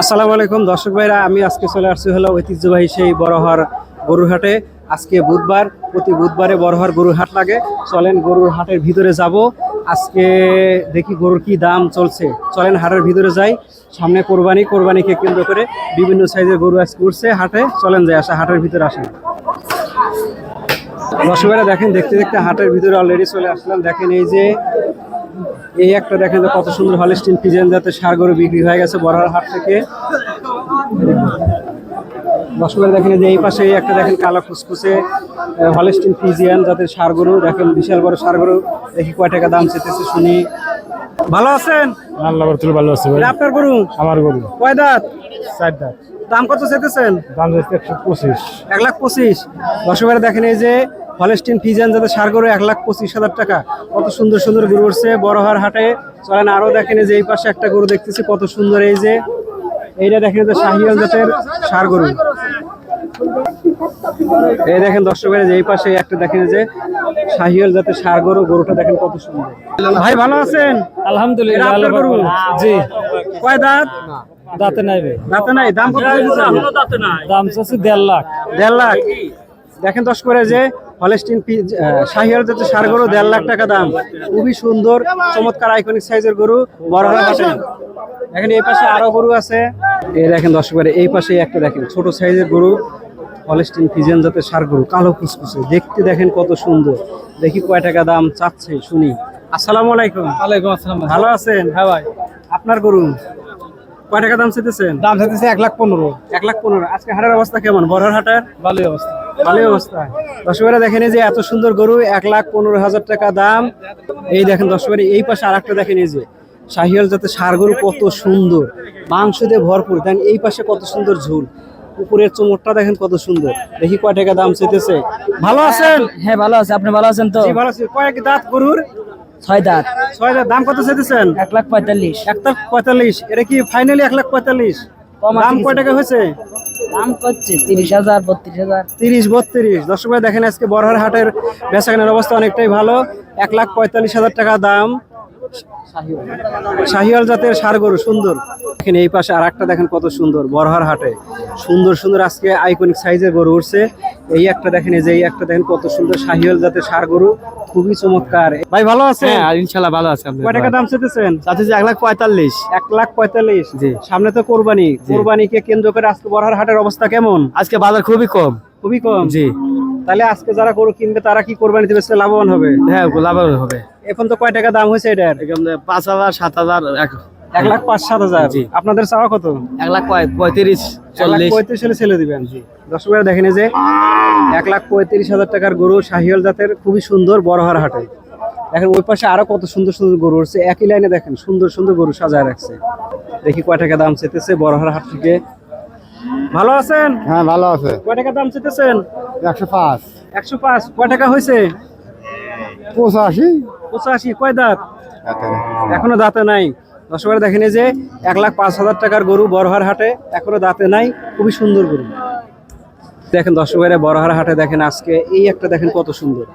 আসসালামু আলাইকুম, দর্শক ভাইরা, আমি আজকে চলে আসছি হলো ঐতিহ্যবাহী সেই বড়হার গরুর হাটে আজকে বুধবার, প্রতি বুধবারে বড়হার গরুর হাট লাগে। চলেন গরুর হাটের ভিতরে যাব। আজকে দেখি গরুর কি দাম চলছে। চলেন হাটের ভিতরে যাই। সামনে কোরবানি, কোরবানিকে কেন্দ্র করে বিভিন্ন সাইজের গরু আজকে উঠছে হাটে। চলেন যাই, আসা, হাটের ভিতরে আসেন। দর্শক ভাইরা, দেখেন, দেখতে দেখতে হাটের ভিতরে অলরেডি চলে আসলাম। দেখেন এই যে এই একটা দেখেন যে কত সুন্দর হলিস্টিন পিজেন যাতে সার গরু বিক্রি হয়ে গেছে বড়ার হাট থেকে। দর্শকের দেখেন যে এই পাশে একটা দেখেন কালো খুসখুসে হলিস্টিন ফিজিয়ান যাতে সার গরু। দেখেন বিশাল বড় সার গরু। দেখি কয় টাকা দাম চেতেছে শুনি। ভালো আছেন? আল্লাহ বরতুল ভালো আছে ভাই। আপনার গরু? আমার গরু। কয় দাঁত? চার দাঁত। দাম কত চেতেছেন? দাম যাচ্ছে একশো পঁচিশ। এক লাখ পঁচিশ। দর্শকেরা দেখেন এই যে হলেস্টিন ফিজান যাতে সার গরু এক লাখ পঁচিশ হাজার টাকা কত সুন্দর সুন্দর গরু উঠছে। বড়হার হাটে চলেন আরও দেখেন যে এই পাশে একটা গরু দেখতেছি কত সুন্দর এই যে। এইটা দেখেন যে শাহিয়াল জাতের সার গরু। এই দেখেন দর্শকের যে এই পাশে একটা দেখেন যে শাহিয়াল জাতের সার গরু গরুটা দেখেন কত সুন্দর। ভাই ভালো আছেন? আলহামদুলিল্লাহ গরু? জি। কয় দাঁত? দাঁতে নাই ভাই। দাঁতে নাই? দাম কত দিয়েছেন? দাম চাচ্ছে দেড় লাখ। দেড় লাখ। দেখেন দশ করে যে হলেস্টিন শাহিয়াল যাতে সার গরু দেড় লাখ টাকা দাম। খুবই সুন্দর চমৎকার আইকনিক সাইজের গরু বড় হয়ে আসে দেখেন এই পাশে আরও গরু আছে। এই দেখেন দর্শক এই পাশে একটা দেখেন ছোট সাইজের গরু হলেস্টিন ফিজেন জাতের সার গরু কালো কুচকুচে দেখতে দেখেন কত সুন্দর। দেখি কয় টাকা দাম চাচ্ছে শুনি। আসসালামু আলাইকুম। ওয়ালাইকুম আসসালাম ভালো আছেন? হ্যাঁ ভাই। আপনার গরু কয় টাকা দাম চেতেছেন দাম চাইতেছে এক লাখ পনেরো। এক লাখ পনেরো। আজকে হাটের অবস্থা কেমন? বড় হাটের? ভালোই অবস্থা। ভালোই অবস্থা। দর্শকেরা দেখেন এই যে এত সুন্দর গরু এক লাখ পনেরো হাজার টাকা দাম। এই দেখেন দর্শকের এই পাশে আর একটা দেখেন এই যে শাহিয়াল যাতে সার গরু কত সুন্দর। মাংস দিয়ে ভরপুর দেখেন এই পাশে কত সুন্দর ঝুল। উপরের চোমরটা দেখেন কত সুন্দর। দেখি কয় টাকা দাম চেতেছে ভালো আছেন? হ্যাঁ ভালো আছে। আপনি ভালো আছেন তো? ভালো আছি। কয়েক দাঁত গরুর? ছয় দাঁত। ছয় দাঁত। দাম কত চেতেছেন এক লাখ পঁয়তাল্লিশ। এক লাখ পঁয়তাল্লিশ। এটা কি ফাইনালি এক লাখ পঁয়তাল্লিশ? দাম কিছু। কয় টাকা হয়েছে? দাম করছে তিরিশ হাজার বত্রিশ হাজার। তিরিশ বত্রিশ। দর্শক ভাই দেখেন আজকে বরহার হাটের বেচাকেনার অবস্থা অনেকটাই ভালো। এক লাখ পঁয়তাল্লিশ হাজার টাকা দাম। শাহিয়াল জাতের সার গরু সুন্দর। দেখেন এই পাশে আর একটা দেখেন কত সুন্দর বড়হার হাটে। সুন্দর সুন্দর আজকে আইকনিক সাইজের গরু উঠছে। এই একটা দেখেন এই যে এই একটা দেখেন কত সুন্দর শাহিয়াল জাতের সার গরু খুবই চমৎকার। ভাই ভালো আছে হ্যাঁ ইনশাল্লাহ ভালো আছে আপনি কয় টাকা দাম চেতেছেন চাচ্ছে এক লাখ পঁয়তাল্লিশ। এক লাখ পঁয়তাল্লিশ? জি। সামনে তো কোরবানি। কোরবানিকে কেন্দ্র করে আজকে বরহার হাটের অবস্থা কেমন? আজকে বাজার খুবই কম। খুবই কম? জি। তাহলে আজকে যারা গরু কিনবে তারা কি কোরবানি দিবে লাভবান হবে? হ্যাঁ লাভবান হবে। এখন তো কয় টাকা দাম হয়েছে এটার? এখানে পাঁচ হাজার সাত হাজার এক এক লাখ পাঁচ সাত হাজার। আপনাদের চাওয়া কত? এক লাখ পঁয়- পঁয়ত্রিশ চল্লিশ। পঁয়ত্রিশ হলে ছেলে দিবেন। দর্শক ভাইরা দেখেন যে এক লাখ পঁয়ত্রিশ হাজার টাকার গরু শাহিয়াল জাতের খুবই সুন্দর বড়হার হাটে। দেখেন ওই পাশে আরও কত সুন্দর সুন্দর গরু উঠছে। একই লাইনে দেখেন সুন্দর সুন্দর গরু সাজায় রাখছে। দেখি কয় টাকা দাম চেতেছে বড়হার হাট থেকে। ভালো আছেন? হ্যাঁ ভালো আছে। কয় টাকা দাম চেতেছেন? একশো পাঁচ। একশো পাঁচ। কয় টাকা হয়েছে? পঁচাশি। পঁচাশি কয় দাঁত? এখনও দাঁতে নাই। দর্শকেরা দেখেন এই যে এক লাখ পাঁচ হাজার টাকার গরু বড়হার হাটে এখনও দাঁতে নাই। খুবই সুন্দর গরু। দেখেন দর্শকেরা বড়হার হাটে দেখেন আজকে এই একটা দেখেন কত সুন্দর।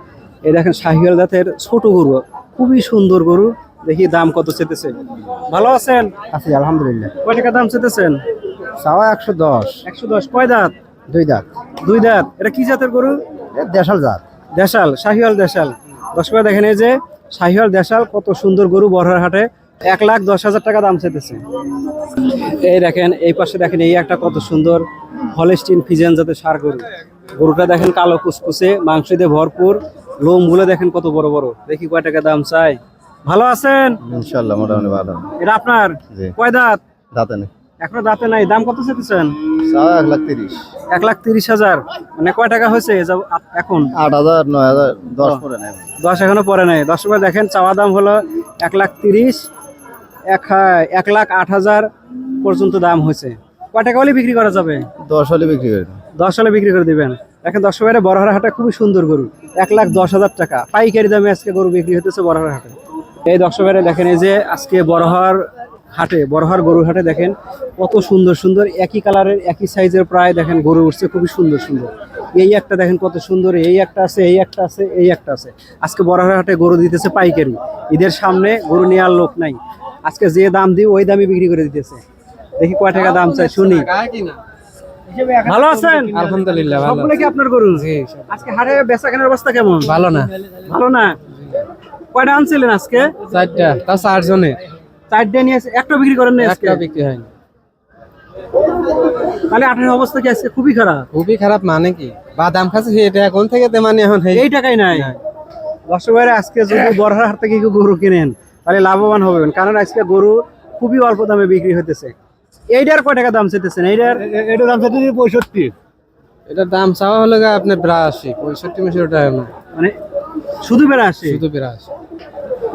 এই দেখেন শাহিয়াল জাতের ছোট গরু। খুবই সুন্দর গরু। দেখি দাম কত চেতেছে। ভালো আছেন? আছি আলহামদুলিল্লাহ। কয় টাকা দাম চেতেছেন? চাওয়া একশো দশ। একশো দশ কয় দাঁত? দুই দাঁত। দুই দাঁত। এটা কি জাতের গরু? দেশাল জাত। দেশাল শাহিওয়াল দেশাল। দর্শকরা দেখেন এই যে শাহিওয়াল দেশাল কত সুন্দর গরু বড়হার হাটে। এক লাখ দশ হাজার টাকা দাম চেতেছে এই দেখেন এই পাশে দেখেন এই একটা কত সুন্দর হলেস্টিন ফিজেন যাতে সার গরু। গরুটা দেখেন কালো কুচকুচে মাংস দিয়ে ভরপুর। লোমগুলো দেখেন কত বড় বড়। দেখি কয় টাকা দাম চাই। ভালো আছেন? ইনশাল্লাহ মোটামুটি ভালো। এটা আপনার? কয় দাঁত? দাঁতে নেই। এখনও দাঁতে নাই। দাম কত চেতেছেন এক লাখ তিরিশ। এক লাখ তিরিশ হাজার। মানে কয় টাকা হয়েছে এখন? আট হাজার নয় হাজার দশ পরে নেই। দশ এখনও পরে নাই। দশ টাকা দেখেন চাওয়া দাম হলো এক লাখ তিরিশ এক এক লাখ আট হাজার পর্যন্ত দাম হয়েছে। কয় টাকা হলে বিক্রি করা যাবে? দশ হলে বিক্রি করে দশ হলে বিক্রি করে দিবেন। দেখেন দশ টাকা বড়হার হাটে খুবই সুন্দর গরু। এক লাখ দশ হাজার টাকা। পাইকারি দামে আজকে গরু বিক্রি হতেছে বড়হার হাটে। এই দশ টাকা দেখেন এই যে আজকে বড়হার হাটে বড়হার গরু হাটে দেখেন কত সুন্দর সুন্দর একই কালারের একই সাইজের প্রায় দেখেন গরু উঠছে খুবই সুন্দর সুন্দর। এই একটা দেখেন কত সুন্দর এই একটা আছে এই একটা আছে এই একটা আছে। আজকে বড়হার হাটে গরু দিতেছে পাইকারি। ঈদের সামনে গরু নেওয়ার লোক নাই। আজকে যে দাম দিই ওই দামই বিক্রি করে দিতেছে। দেখি কয় টাকা দাম চাই শুনি। ভালো আছেন? আলহামদুলিল্লাহ ভালো সবগুলো কি আপনার গরু? আজকে হাটে বেচা কেনার অবস্থা কেমন? ভালো না। ভালো না? কয়টা আনছিলেন আজকে? চারটা তা চারজনে চারটে নিয়ে একটা বিক্রি করেন না একটা বিক্রি হয়নি। তাহলে আটের অবস্থা কি আজকে খুবই খারাপ? খুবই খারাপ মানে কি? বাদাম খাচ্ছে সেটা এখন থেকে মানে এখন এই টাকাই নাই। দর্শক আজকে যদি বড়হার হাট থেকে গরু কিনেন তাহলে লাভবান হবেন। কারণ আজকে গরু খুবই অল্প দামে বিক্রি হইতেছে। এইটার কয় টাকা দাম চাইতেছেন? এইটার এটা দাম চাইতে পঁয়ষট্টি। এটার দাম চাওয়া হলো গা আপনার বিরাশি পঁয়ষট্টি মিশর টাকা মানে শুধু বেড়া আসে শুধু বিরাশি।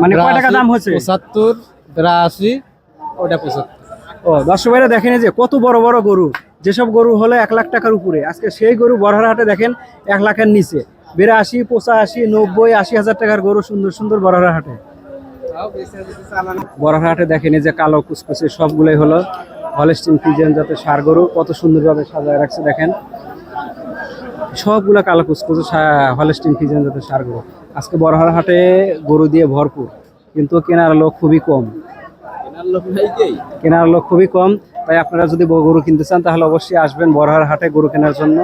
মানে কয় টাকা দাম হচ্ছে? পঁচাত্তর বিরাশি ওটা পঁচাত্তর ও, দর্শক ভাইরা দেখেন যে কত বড় বড় গরু। যেসব গরু হলো এক লাখ টাকার উপরে। আজকে সেই গরু বড়হার হাটে দেখেন এক লাখের নিচে। বিরাশি, পঁচাশি, নব্বই, আশি হাজার টাকার গরু সুন্দর সুন্দর বড়হার হাটে বড়হার হাটে দেখেন এই যে কালো কুচকুচে সবগুলোই হলো হলেস্টিন ফিজিয়ান যাতে সার গরু। কত সুন্দরভাবে সাজায় রাখছে দেখেন। সবগুলো কালো কুচকুচে হলেস্টিন ফিজিয়ান যাতে সার গরু। আজকে বড়হার হাটে গরু দিয়ে ভরপুর। কিন্তু কেনার লোক খুবই কম। কেনার লোক খুবই কম। তাই আপনারা যদি গরু কিনতে চান তাহলে অবশ্যই আসবেন বড়হার হাটে গরু কেনার জন্য।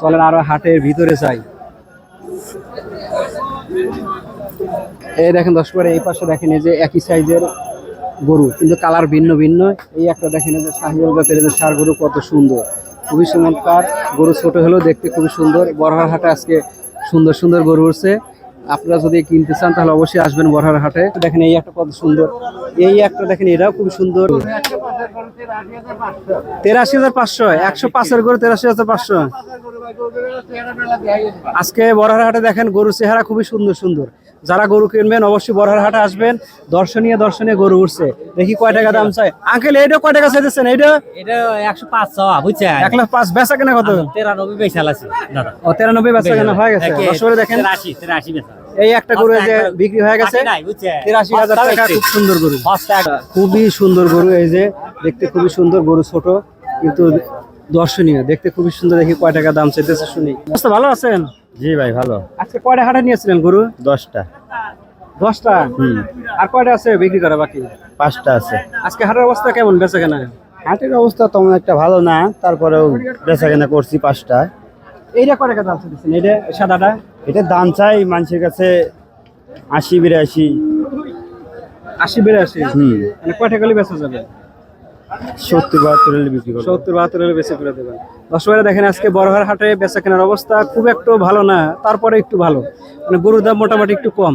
চলেন আরও হাটের ভিতরে যাই। এই দেখেন দশ পরে এই পাশে দেখেন এই যে একই সাইজের গরু কিন্তু কালার ভিন্ন ভিন্ন। এই একটা দেখেন যে জাতের এই যে সার গরু কত সুন্দর। খুবই চমৎকার। গরু ছোট হলেও দেখতে খুবই সুন্দর। বড়হার হাটে আজকে সুন্দর সুন্দর গরু উঠছে। আপনারা যদি কিনতে চান, তাহলে অবশ্যই আসবেন বড়হার হাটে। দেখেন এই একটা কত সুন্দর। এই একটা দেখেন, এটাও খুব সুন্দর। তেরাশি হাজার পাঁচশো, একশো পাঁচের গরু তেরাশি হাজার পাঁচশো। আজকে বড়হার হাটে দেখেন গরু চেহারা খুবই সুন্দর সুন্দর। যারা গরু কিনবেন অবশ্যই বড়হার হাটে আসবেন। দর্শনীয় দর্শনীয় গরু উঠছে। দেখি কয় টাকা দাম চাই আঙ্কেল এইটা কয় টাকা চাইতেছেন? এইটা এটা একশো পাঁচ চাওয়া বুঝছেন? এক লাখ পাঁচ। বেচা কেনা কত? তেরানব্বই বেচাল আছে দাদা। ও তিরানব্বই বেচা কেনা হয়ে গেছে। দর্শকরা দেখেন। তেরাশি তেরাশি বেচা। এই একটা গরু যে বিক্রি হয়ে গেছে। তিরাশি হাজার টাকা খুব সুন্দর গরু। খুবই সুন্দর গরু এই যে। দেখতে খুবই সুন্দর গরু ছোট কিন্তু দর্শনীয়। দেখতে খুবই সুন্দর দেখি কয় টাকা দাম চাইতেছে শুনি। ভালো আছেন? জি ভাই ভালো। আজকে কয়টা হাটে নিয়েছিলেন গরু? দশটা। দশটা? আর কয়টা আছে বিক্রি করা বাকি? পাঁচটা আছে। আজকে হাটের অবস্থা কেমন বেচা কেনা? হাটের অবস্থা তেমন একটা ভালো না তারপরেও বেচা কেনা করছি পাঁচটা। এইটা কয় টাকা দাম চাইতেছেন? এইটা সাদাটা? এটা দাম চাই মানুষের কাছে আশি বিরাশি। আশি বিরাশি? হুম। মানে কয় টাকা হলে বেচা যাবে? সত্তর বাহাত্তর হলে বিক্রি করব সত্তর বাহাত্তর হলে বেশি করে দেবেন। দর্শকরা দেখেন আজকে বড়হার হাটে বেচা কেনার অবস্থা খুব একটু ভালো না তারপরে একটু ভালো। মানে গরুর দাম মোটামুটি একটু কম।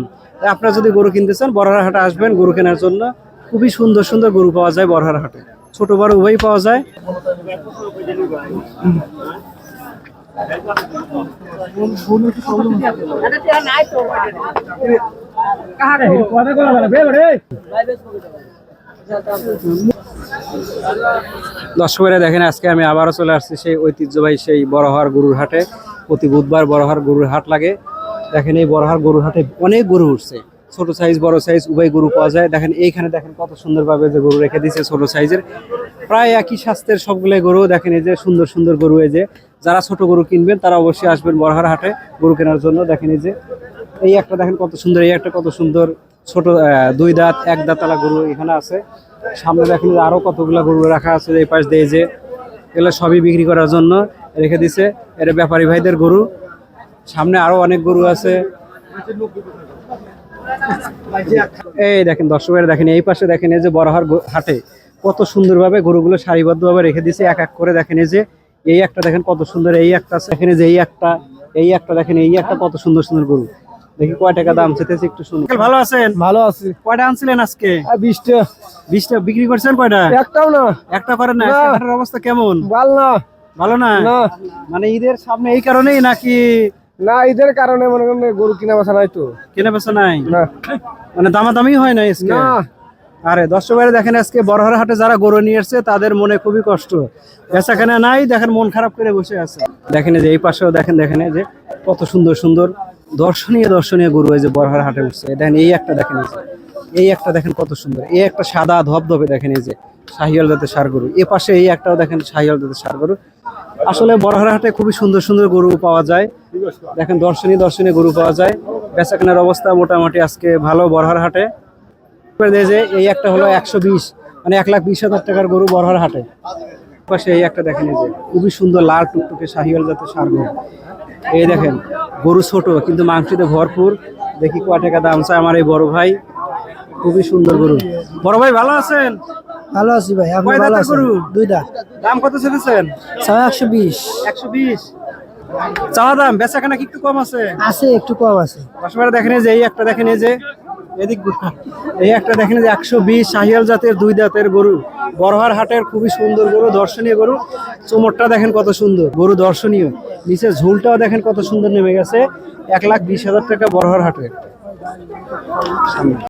আপনারা যদি গরু কিনতে চান বড়হার হাটে আসবেন গরু কেনার জন্য খুবই সুন্দর সুন্দর গরু পাওয়া যায় বড়হার হাটে ছোট বড় উভয়ই পাওয়া যায়। দর্শকেরা দেখেন, আজকে আমি আবারও চলে আসছি সেই ঐতিহ্যবাহী সেই বড়হার গরুর হাটে। প্রতি বুধবার বড়হার গরুর হাট লাগে। দেখেন, এই বড়হার গরুর হাটে অনেক গরু উঠছে। ছোট সাইজ বড় সাইজ উভয় গরু পাওয়া যায়। দেখেন, এইখানে দেখেন কত সুন্দরভাবে যে গরু রেখে দিয়েছে ছোট সাইজের প্রায় একই স্বাস্থ্যের সবগুলো গরু। দেখেন, এই যে সুন্দর সুন্দর গরু, এই যে যারা ছোট গরু কিনবেন, তারা অবশ্যই আসবেন বড়হার হাটে গরু কেনার জন্য। দেখেন, এই যে এই একটা দেখেন কত সুন্দর, এই একটা কত সুন্দর। ছোট দুই দাঁত, এক দাঁতালা গরু এখানে আছে। সামনে দেখেন যে আরও কতগুলা গরু রাখা আছে এই পাশ দিয়ে যে এগুলো সবই বিক্রি করার জন্য রেখে দিছে। এটা ব্যাপারী ভাইদের গরু। সামনে আরও অনেক গরু আছে। এই দেখেন দর্শকের দেখেন এই পাশে দেখেন এই যে বড়হার হাটে কত সুন্দরভাবে গরুগুলো সারিবদ্ধভাবে রেখে দিছে, এক এক করে দেখেন এই যে, এই একটা দেখেন কত সুন্দর, এই একটা দেখেন যে এই একটা এই একটা দেখেন এই একটা কত সুন্দর সুন্দর গরু। দেখি কয় টাকা দাম চেতেছে একটু শুনুন ভালো আছেন? ভালো আছি। কয়টা আনছিলেন আজকে? বিশটা। বিশটা। বিক্রি করছেন কয়টা? একটাও না। একটা করেন না হাটের অবস্থা কেমন? ভালো না। ভালো না? না। মানে ঈদের সামনে এই কারণেই নাকি না ঈদের কারণে মনে করেন গরু কিনা বেচা নাই তো। কেনা বেচা নাই? না। মানে দামাদামি হয় না আজকে? না। আরে দর্শকেরা দেখেন আজকে বড়হার হাটে যারা গরু নিয়ে এসছে তাদের মনে খুবই কষ্ট। বেচাকেনা নাই দেখেন মন খারাপ করে বসে আছে। দেখেন যে এই পাশেও দেখেন দেখেন যে কত সুন্দর সুন্দর দর্শনীয় দর্শনীয় গরু এই যে বড়হার হাটে উঠছে। দেখেন, এই একটা দেখেন এই যে। এই একটা দেখেন কত সুন্দর। এই একটা সাদা ধবধবে দেখেন এই যে শাহিয়াল জাতের সার গরু। এ পাশে এই একটাও দেখেন শাহিয়াল জাতের সার গরু। আসলে বরহার হাটে খুবই সুন্দর সুন্দর গরু পাওয়া যায়। দেখেন, দর্শনীয় দর্শনীয় গরু পাওয়া যায়। বেচাকেনার অবস্থা মোটামুটি আজকে ভালো বরহার হাটে। যে, এই একটা হলো একশো বিশ মানে এক লাখ বিশ হাজার টাকার গরু বরহার হাটে। পাশে এই একটা দেখেন এই যে, খুবই সুন্দর লাল টুকটুকে শাহিওয়াল জাতের সার গরু। এই দেখেন গরু ছোট কিন্তু মাংসতে ভরপুর। দেখি কয় টাকা দাম চায় আমার এই বড় ভাই। খুবই সুন্দর গরু। বড় ভাই ভালো আছেন? ভালো আছি ভাই আপনি কয় ভালো আছেন? দুইটা। দাম কত ছেড়েছেন? একশো বিশ। একশো বিশ। চাওয়া দাম বেচা কেনা কি একটু কম আছে? আছে একটু কম আছে। দেখেন যে এই একটা দেখেন এই যে। এদিক। এই একটা দেখেন যে একশো বিশ শাহিয়াল জাতের দুই দাঁতের গরু। বড়হার হাটের খুবই সুন্দর গরু, দর্শনীয় গরু। চোমরটা দেখেন কত সুন্দর, গরু দর্শনীয়। নিচে ঝুলটাও দেখেন কত সুন্দর নেমে গেছে, এক লাখ বিশ হাজার টাকা বড়হার হাটের